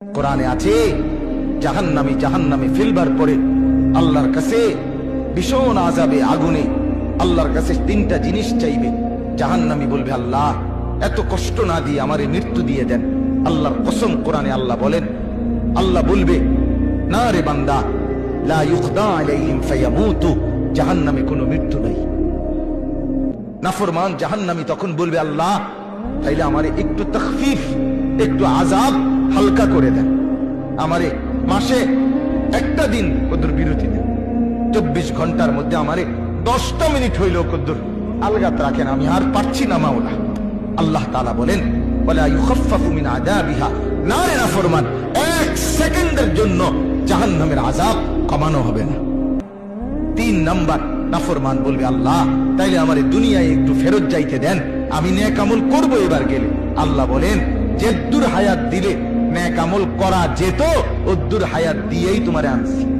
কোরআনে আছে ফেলবার পরে আল্লাহর কাছে ভীষণ আজাবে আগুনে আল্লাহর কাছে তিনটা জিনিস চাইবে। বলবে, আল্লাহ, এত কষ্ট না দিয়ে আমারে মৃত্যু দিয়ে দেন। আল্লাহর কসম কোরআনে আল্লাহ বলেন, আল্লাহ বলবে, না রে বান্দা কোনো মৃত্যু নাই। নাফরমান তখন বলবে, আল্লাহ, তাইলে আমারে একটু তখফিফ, একটু আজাব হালকা করে দেন। আমারে মাসে একটা দিন কদ্দুর বিরতি দেন। চব্বিশ ঘণ্টার মধ্যে আমারে দশটা মিনিট হইল কদ্দুর। আলগাত রাখেন আমি, আর পারছি না মাওলা। আল্লাহ তাআলা বলেন বলে ইউখাফফাফু মিন না রে এক সেকেন্ডের জন্য আযাব কমানো হবে না। তিন নাম্বার নাফরমান বলবে, আল্লাহ, তাইলে আমার দুনিয়ায় একটু ফেরত যাইতে দেন, আমি ন্যাক আমল করব এবার গেলে। আল্লাহ বলেন, জেদ্দুর হায়াত দিলে ন্যাক আমল করা যেত ওদ্দুর হায়াত দিয়েই তোমারে আনছি।